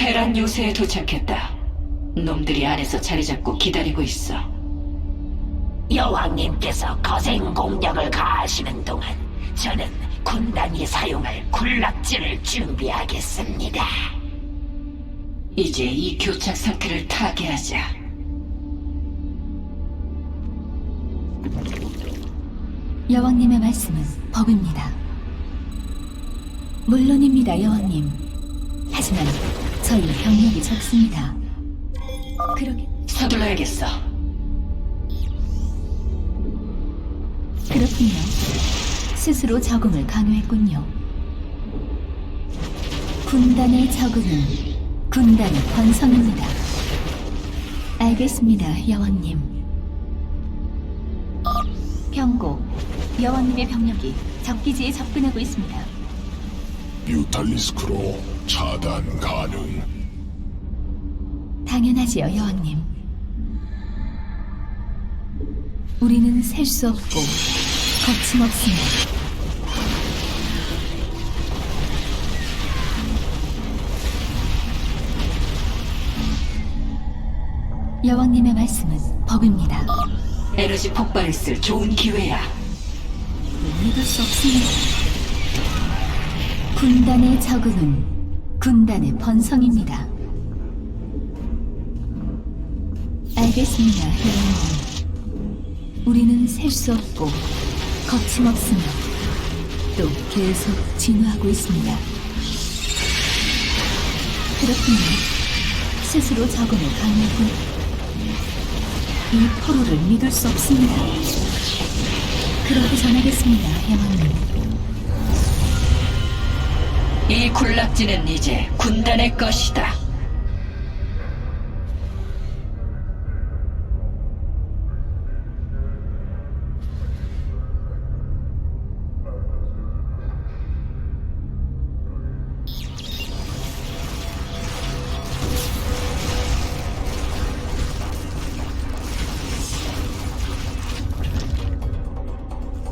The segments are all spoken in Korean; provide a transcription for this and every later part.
테란 요새에 도착했다. 놈들이 안에서 자리 잡고 기다리고 있어. 여왕님께서 거센 공격을 가하시는 동안 저는 군단이 사용할 군락지를 준비하겠습니다. 이제 이 교착 상태를 타개하자. 여왕님의 말씀은 법입니다. 물론입니다, 여왕님. 하지만 저희 병력이 적습니다. 그러게, 서둘러야겠어. 그렇군요. 스스로 적응을 강요했군요. 군단의 적응은 군단의 권성입니다. 알겠습니다, 여왕님. 경고. 여왕님의 병력이 적기지에 접근하고 있습니다. 뮤탈리스크로 차단 가능. 당연하지요, 여왕님. 우리는 셀 수 없고 거침없습니다. 여왕님의 말씀은 법입니다. 에너지 폭발을 쓸 좋은 기회야. 믿을 수 없습니다. 군단의 적응은 군단의 번성입니다. 알겠습니다, 여러분. 우리는 셀 수 없고 거침없으며 또 계속 진화하고 있습니다. 그렇군요. 스스로 적응을 강요하고 이 포로를 믿을 수 없습니다. 그렇게 전하겠습니다, 여왕님. 이 군락지는 이제 군단의 것이다.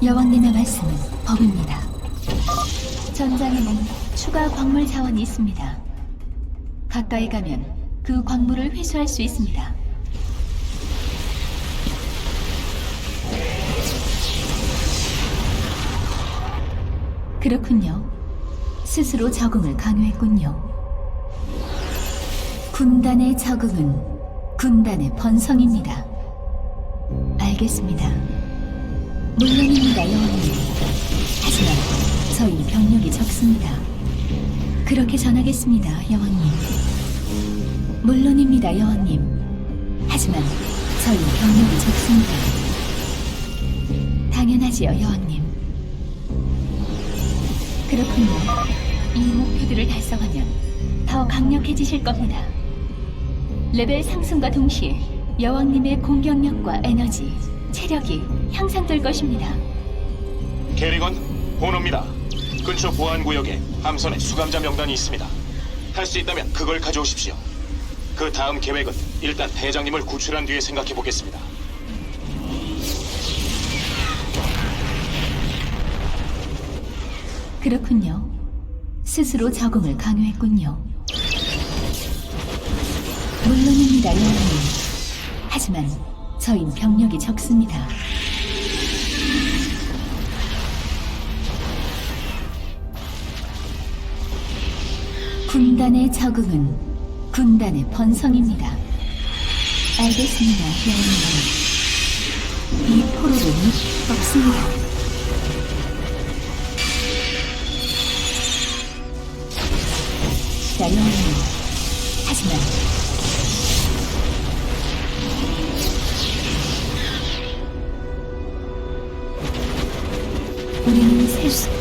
여왕님의 말씀은 법입니다. 전장에는 추가 광물 자원이 있습니다. 가까이 가면 그 광물을 회수할 수 있습니다. 그렇군요. 스스로 적응을 강요했군요. 군단의 적응은 군단의 번성입니다. 알겠습니다. 물론입니다, 여왕님. 하지만 저희 병력이 적습니다. 그렇게 전하겠습니다, 여왕님. 물론입니다, 여왕님. 하지만 저희 병력이 적습니다. 당연하지요, 여왕님. 그렇군요. 이 목표들을 달성하면 더 강력해지실 겁니다. 레벨 상승과 동시에 여왕님의 공격력과 에너지, 체력이 향상될 것입니다. 캐리건 보노입니다. 근처 보안구역에 함선에 수감자 명단이 있습니다. 할 수 있다면 그걸 가져오십시오. 그 다음 계획은 일단 대장님을 구출한 뒤에 생각해 보겠습니다. 그렇군요. 스스로 적응을 강요했군요. 물론입니다, 여왕님. 하지만 저희 병력이 적습니다. 군단의 적응은 군단의 번성입니다. 알겠습니다, 여왕님. 이수 없습니다. 자, 여왕님. 하지만 우리는 셀수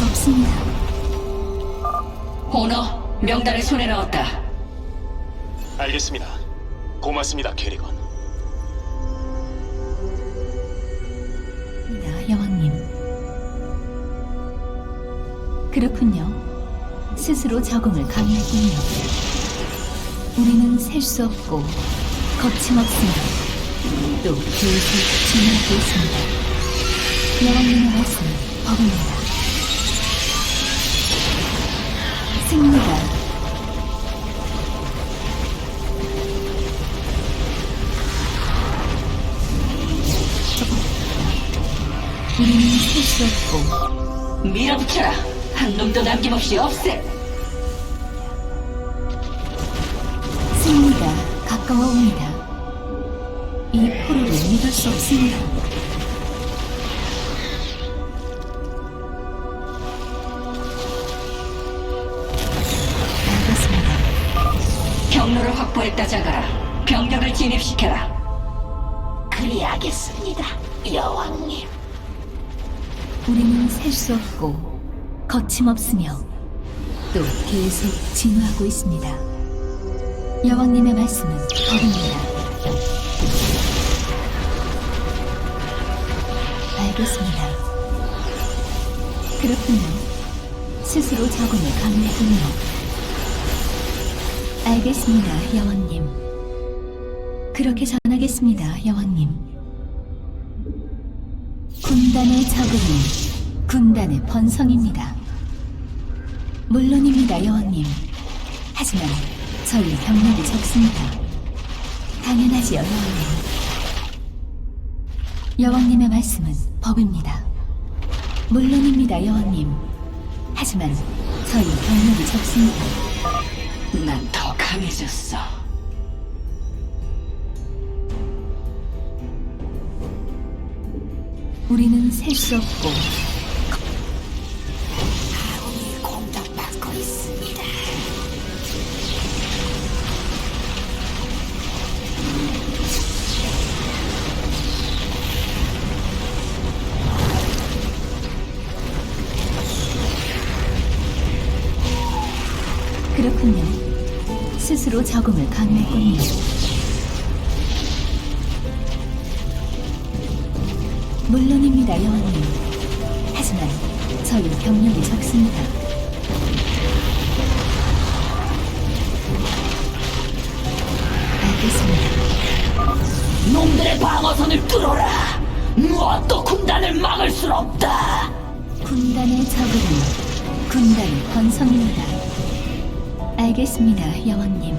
수 없습니다. 호너, 명단을 손에 넣었다. 알겠습니다. 고맙습니다, 캐리건. 입니다, 여왕님. 그렇군요. 스스로 적응을 강요했군요. 우리는 셀 수 없고 거침없습니다. 또 계속 진화하고 있습니다. 여왕님의 말씀은 법입니다. 밀어붙여라. 한 놈도 남김없이 없애. 승리가 가까워 옵니다. 이 포로를 믿을 수 없습니다. 알겠습니다. 경로를 확보했다 자가라. 병력을 진입시켜라. 그리하겠습니다, 여왕님. 우리는 셀 수 없고 거침없으며 또 계속 진화하고 있습니다. 여왕님의 말씀은 법입니다. 알겠습니다. 그렇군요. 스스로 적응에 강했군요. 알겠습니다, 여왕님. 그렇게 전하겠습니다, 여왕님. 군단의 적응은 군단의 번성입니다. 물론입니다, 여왕님. 하지만 저희 병력이 적습니다. 당연하지요, 여왕님. 여왕님의 말씀은 법입니다. 물론입니다, 여왕님. 하지만 저희 병력이 적습니다. 난 더 강해졌어. 우리는 셀 수 없고. 그렇군요. 스스로 적응을 강요했군요. 물론입니다, 여왕님. 하지만 저희 병력이 적습니다. 알겠습니다. 놈들의 방어선을 뚫어라. 무엇도 군단을 막을 수 없다. 군단의 적응은 군단의 건성입니다. 알겠습니다, 여왕님.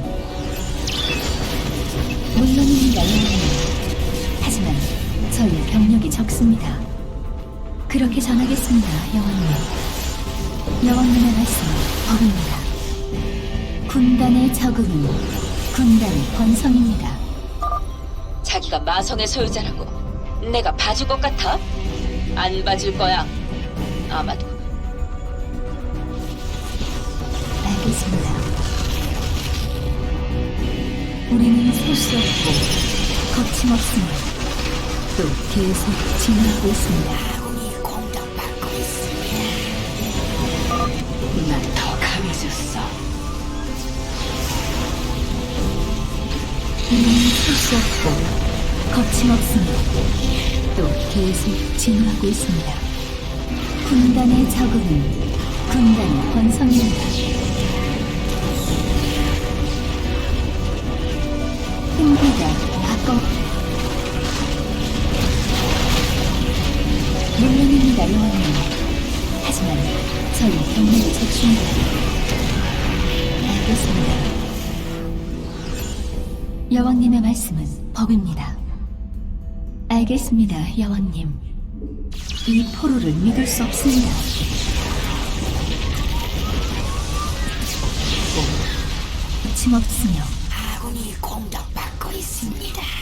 물론입니다, 여왕님. 하지만 저희 병력이 적습니다. 그렇게 전하겠습니다, 여왕님. 여왕님의 말씀은 법입니다. 군단의 적응은 군단의 건성입니다. 자기가 마성의 소유자라고 내가 봐줄 것 같아? 안 봐줄 거야. 아마도 알겠습니다. 우리는 셀수 없고 거침없으며 또 계속 진화하고 있습니다. 공격받고 있습니다. 난 더 강해졌어. 우리는 셀수 없고 거침없으며 또 계속 진화하고 있습니다. 군단의 적응은 군단의 권성입니다. 흥기가 가까 워 물론입니다, 여왕님. 하지만 저희 병력이 적습니다. 알겠습니다. 여왕님의 말씀은 법입니다. 알겠습니다, 여왕님. 이 포로를 믿을 수 없습니다. 침없으며 아군이 공격받고 있습니다.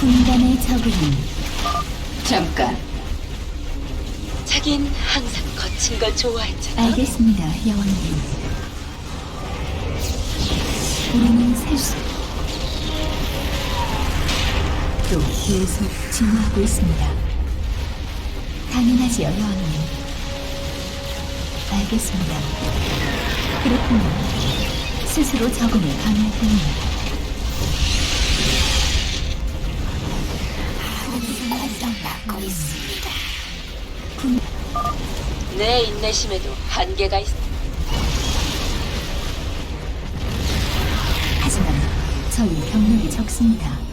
군단의 적응은 잠깐. 자긴 항상 거친 걸 좋아했잖아. 알겠습니다, 여왕님. 우리는 셀수 또 계속 진화하고 있습니다. 당연하지요, 여왕님. 알겠습니다. 그렇군요. 스스로 적응을 강요했군요. 공격 내 인내심에도 한계가 있어. 하지만 저희 경력이 적습니다.